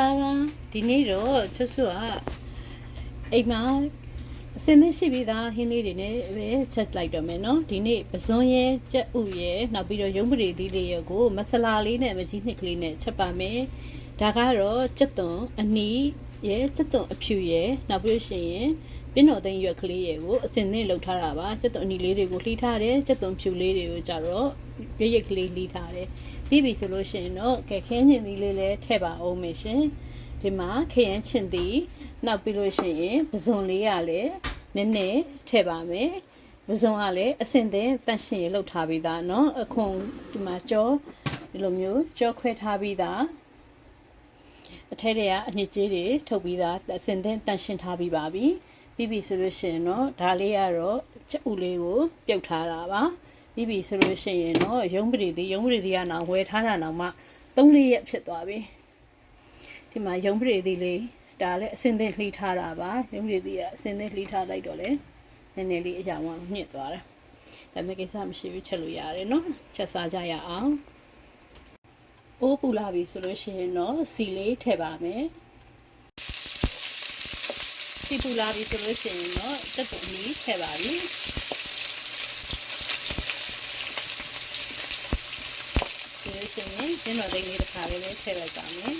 လာပါဒီနေ့တော့ချွတ်ဆွကအိမ်မှာအစင်းမရှိပြီးသားဟင်းလေးတွေနဲ့ပဲချက်လိုက်တော့မယ်နော်ဒီနေ့ပဇွန်ရဲကြက်ဥရဲနောက်ပြီးတော့ရုံးပရိသီးလေးရဲကိုမဆလာလေးနဲ့မကြီးနှစ်ကလေးနဲ့ချက်ပါမယ်ဒါကတော့ကြက်သွန်အနီးရဲကြက်သွန်အဖြူရဲနောက်ပြီးလို့ရှိရင်ပင်းတော်သိန်းရွက်ကလေးရဲကိုအစင်းနဲ့လှုပ်ထားတာပါကြက်သွန်အနီးလေးတွေကိုလှီးထားတယ်ကြက်သွန်ဖြူလေးတွေကိုကြတော့ရွက်ရွက်ကလေးလှီးထားတယ် ပြီးပြီဆိုလို့ရှိရင်တော့ကဲခင်းချင်သီးလေးလည်းထည့်ပါအောင်မယ်ရှင်ဒီမှာခရမ်းချင်သီးနောက်ပြီးလို့ရှိရင်ပဇွန်လေးကလည်းနည်းနည်းထည့်ပါမယ်ပဇွန်ကလည်းအစင်သင်းတန့်ရှင်းရလုပ်ထားပြီးသားเนาะအခွန်ဒီမှာကြောဒီလိုမျိုးကြောခွဲထားပြီးသားအထက်တွေကအညစ်အကြေးတွေထုတ်ပြီးသားအစင်သင်းတန့်ရှင်းထားပြီးပါပြီပြီးပြီဆိုလို့ရှိရင်တော့ဒါလေးကတော့ချက်ဥလေးကိုပြုတ်ထားတာပါ ပြီးပြီဆိုလို့ရှိရင်တော့ရုံးပရိသီရုံးပရိသီကနောက်ဝယ်ထားတာနောက်မှ3-4ရက်ဖြစ်သွားပြီဒီမှာရုံးပရိသီလေးဒါလည်းအစင်းသင်းလှီးထားတာပါရုံးပရိသီကအစင်းသင်းလှီးထားလိုက်တော့လေနည်းနည်းလေးအကြောင်းအောင်ညှစ်သွားတယ်ဒါပေမဲ့ကိစ္စမရှိဘူးချက်လို့ရတယ်နော်ချက်စားကြရအောင်အိုးပူလာပြီဆိုလို့ရှိရင်တော့စီလေးထည့်ပါမယ်စီပူလာပြီဆိုလို့ရှိရင်တော့တက်ပုံကြီးထည့်ပါပြီ ဒီလိုရှင်ရင် ကျင်းတော်သိန်းလေးတစ်ခါလေးပဲထည့်လိုက်ပါမယ်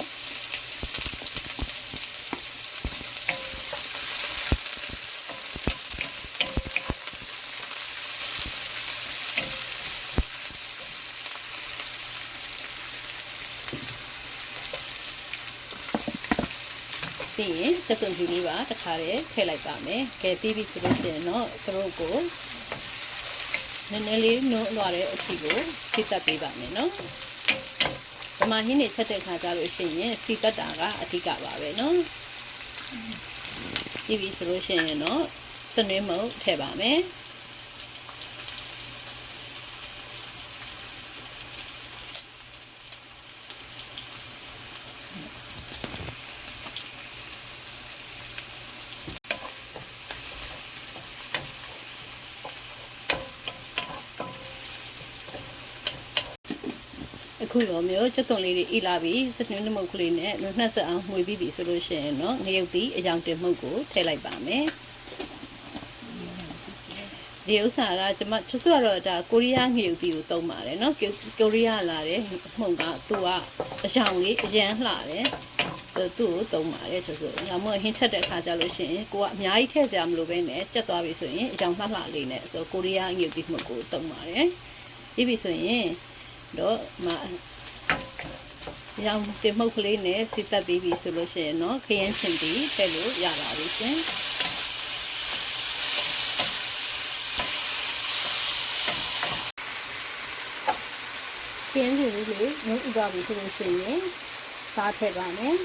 ပြီးရင်စက်သွန်ဖြူလေးပါတစ်ခါလေးထည့်လိုက်ပါမယ်။ကဲပြီးပြီဆိုလို့ရှိရင်တော့သူတို့ကိုနည်းနည်းလေးနှုတ်လွှာတဲ့အထိကိုစိတ်တက်ပေးပါမယ်နော်။ ဒီမှာဟင်းနေချက်တဲ့ခါကျလို့ရှိရင်စိတ်တက်တာကအဓိကပါပဲနော်။ပြီးပြီဆိုလို့ရှိရင်တော့စနွေးမုတ်ထည့်ပါမယ်။ အခုလိုမျိုးချက်သွန်လေးတွေဣလာပြီးစနွေးနမုတ်ကလေးနဲ့နှက်ဆက်အောင်မှွေပြီးပြီဆိုလို့ရှိရင်တော့ငရုတ်သီးအယောင်တင်မှုတ်ကိုထည့်လိုက်ပါမယ်ဒီဥစ္စာကကျွန်မချစ်စွာတော့ဒါကိုရီးယားငရုတ်သီးကိုသုံးပါတယ်เนาะကိုရီးယားလာတဲ့မှုန့်ကသူကအယောင်လေးအရန်လှတယ်သူ့ကိုသုံးပါတယ်ဆိုဆို။ငါမဟင်းချက်တဲ့အခါကျလို့ရှိရင်ကိုကအများကြီးထည့်ကြမလို့ပဲနဲ့ကြက်သွားပြီဆိုရင်အကြောင်လှလှလေးနဲ့ဆိုကိုရီးယားငရုတ်သီးမှုတ်ကိုသုံးပါတယ်။ပြီးပြီဆိုရင် တော့မရောင်တင်မှုတ်ကလေးနဲ့စီတက်ပြီးပြီဆိုလို့ရှိရင်တော့ခရမ်းချင်ပြီးတက်လို့ရပါပြီရှင်ခရမ်းချင်လေးလေးနှုတ်ဥပါပြီဆိုလို့ရှိရင်စားထည့်ပါမယ်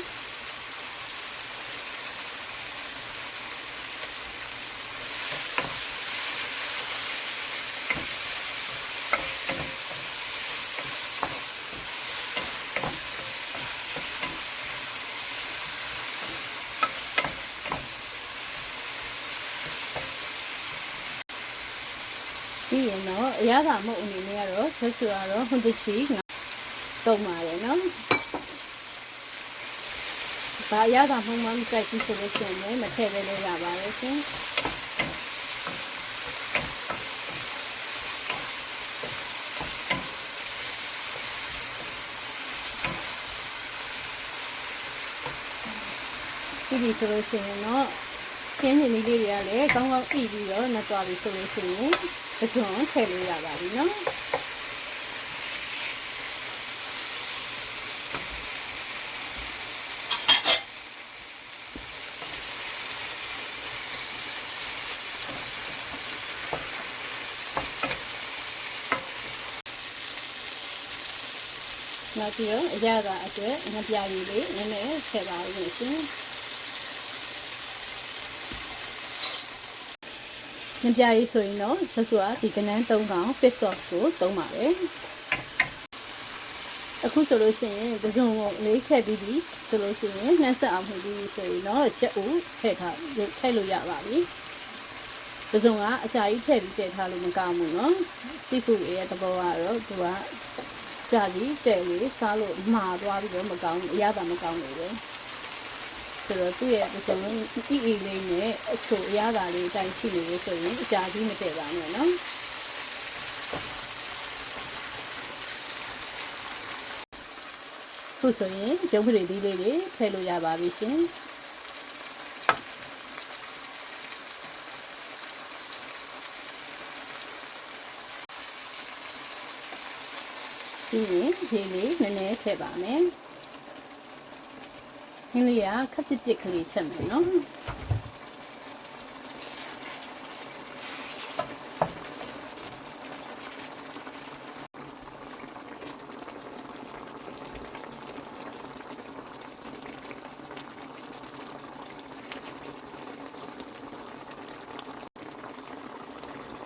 ပြီးရင်တော့ အရသာမဟုတ်အနေနဲ့ကတော့ဆက်ဆူကတော့ဟွန်တချီငါတုံးပါတယ်နော်ဒါအရသာမဟုတ်မှမကြိုက်ဘူးဆိုလို့ရှိရင်လည်းမထည့်ပဲလို့ရပါတယ်ရှင်ပြီးပြီဆိုလို့ရှိရင်တော့ကျင်းကျင်လေးလေးတွေကလည်းကောင်းကောင်းဣပြီးတော့နှက်သွားပြီဆိုလို့ရှိရင် ပဇွန်ထည့်လို့ရပါပြီနော်နောက်ပြီးတော့အရသာအတွက်ငပြာရည်လေးနည်းနည်းထည့်ပါဦးလို့ရှင် ငပြာရည်ဆိုရင်တော့ဆွဆွာဒီကနန်း၃កောင် fish sauce ကိုသုံးပါတယ်အခုဆိုလို့ရှိရင်ပစုံကိုလေးထည့်ပြီးပြီဆိုလို့ရှိရင်နှက်ဆက်အောင်မှုပြီးဆိုရင်တော့ကြက်ဥထည့်ထားထည့်လို့ရပါပြီပစုံကအကြာကြီးထည့်ပြီးတည်ထားလို့မကောင်းဘူးเนาะစီဖူရဲ့သဘောကတော့သူကကြာကြီးတဲ့လေးစားလို့မှာသွားပြီးတော့မကောင်းဘူးအရသာမကောင်းနေတယ် ဆိုတော့သူ့ရဲ့ပစုံလုံးအီအီလေးနဲ့အချိုအရသာလေးအတိုင်းရှိနေလို့ဆိုရင်အကြာကြီးမတည့်ပါနဲ့နော်ခုဆိုရင်ရုပ်ပရိသီးလေးတွေထည့်လို့ရပါပြီရှင်ပြီးရင်ဒီလေးနည်းနည်းထည့်ပါမယ် ဟင်းလေးကခပ်ပစ်ပစ်ကလေးချက်မယ်နော်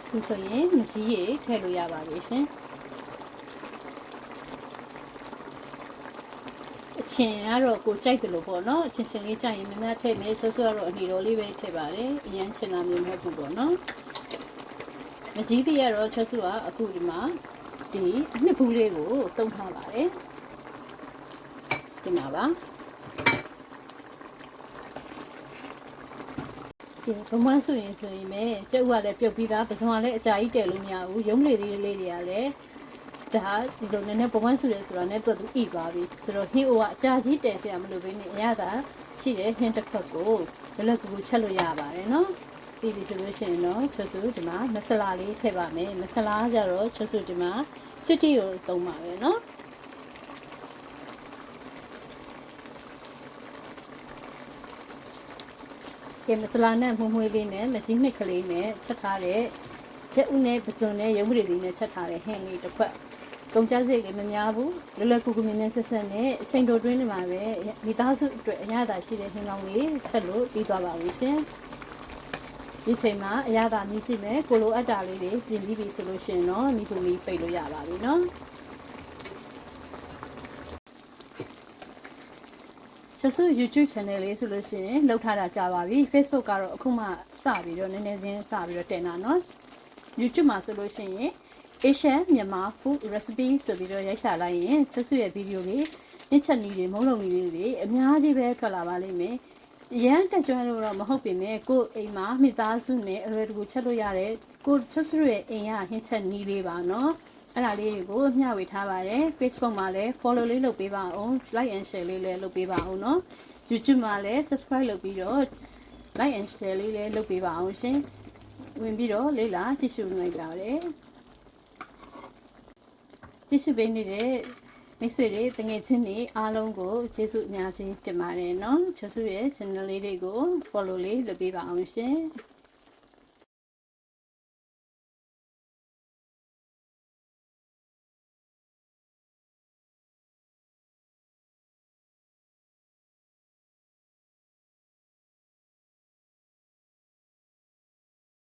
ခုဆိုရင်မကြီးရေထည့်လို့ရပါပြီရှင် ချင်းကတော့ကိုကြိုက်တယ်လို့ပေါ့နော်အချင်းချင်းလေးကြိုက်ရင်မင်းများထည့်မယ်ဆွဆွကတော့အနီတော်လေးပဲထည့်ပါတယ်အရင်ချင်တာမျိုးမဟုတ်ဘူးပေါ့နော်မကြီးတည်းကတော့ချက်စုကအခုဒီမှာဒီအနှစ်ဘူးလေးကိုတုံးထားပါတယ်ဒီမှာပါဒီဘမန်းဆိုရင်ဆိုရင်ပဲကျုပ်ကလည်းပြုတ်ပြီးသားပစုံကလည်းအကြာကြီးတယ်လို့မရဘူးရုံးလေသေးလေးတွေကလည်း ဒါဒီလိုနည်းနည်းဘမန်းဆိုရဆိုတော့လည်းသူ့သူဣသွားပြီဆိုတော့ဟင်းအိုကအကြာကြီးတယ်ဆရာမလို့ဘဲနဲ့အရသာရှိတဲ့ဟင်းတစ်ခွက်ကိုဘယ်လိုကူကူချက်လို့ရပါတယ်နော်ပြီးပြီဆိုလို့ရှိရင်တော့ချွတ်စုဒီမှာမဆလာလေးထည့်ပါမယ်မဆလာကြတော့ချွတ်စုဒီမှာစစ်တီကိုသုံးပါပဲနော်ကဲမစလာနဲ့မှုမွှေးလေးနဲ့မကြီးနှစ်ကလေးနဲ့ချက်ထားတဲ့ချက်ဥနဲ့ပစွန်နဲ့ရုံးပရိသီနဲ့ချက်ထားတဲ့ဟင်းလေးတစ်ခွက် ကုန်ကြစိတ်လည်းမများဘူးလွယ်လွယ်ကူကူမြင်မြင်ဆက်ဆက်နဲ့အချိန်တိုတွင်းနေမှာပဲမိသားစုအတွက်အရသာရှိတဲ့ဟင်းကောင်းလေးချက်လို့ပြီးသွားပါပြီရှင်ဒီချိန်မှာအရသာမြည်ကြည့်မယ်ကိုလိုအပ်တာလေးတွေပြင်ပြီးပြီဆိုလို့ရှိရင်တော့မိသူမီပိတ်လို့ရပါပြီနော် ချစ်စု YouTube channel လေးဆိုလို့ရှိရင်လောက်ထားတာကြာပါပြီ Facebook ကတော့အခုမှစပြီးတော့နည်းနည်းချင်းစပြီးတော့တင်တာเนาะ YouTube မှာဆိုလို့ရှိရင် Asian Myanmar Food Recipe ဆိုပြီးတော့ရိုက်ရှာလိုက်ရင်ဆွဆွရဲ့ဗီဒီယိုလေးညချက်နီးတွေမုံလုံးနီးတွေအများကြီးပဲထွက်လာပါလိမ့်မယ်ရန်တက်ကြွလို့တော့မဟုတ်ပေမဲ့ကို့အိမ်မှာမိသားစုနဲ့အရွယ်တကူချက်လို့ရတယ်ကို့ချက်စုရဲ့အိမ်ကဟင်းချက်နီးလေးပါနော်အဲ့ဒါလေးကိုမျှဝေထားပါတယ် Facebook မှာလည်း follow လေးလုပ်ပေးပါအောင် like and share လေးလည်းလုပ်ပေးပါအောင်နော် YouTube မှာလည်း subscribe လုပ်ပြီးတော့ like and share လေးလည်းလုပ်ပေးပါအောင်ရှင်ဝင်ပြီးတော့လေးလာကြည့်ရှုနိုင်ကြပါတယ် ကြည့်ရှုပေးနေတဲ့မိတ်ဆွေတွေတငယ်ချင်းတွေအားလုံးကိုကျေးဇူးအများကြီးတင်ပါတယ်နော်ကျေးဇူးရဲ့ channel လေးတွေကို follow လေးလုပ်ပေးပါအောင်ရှင်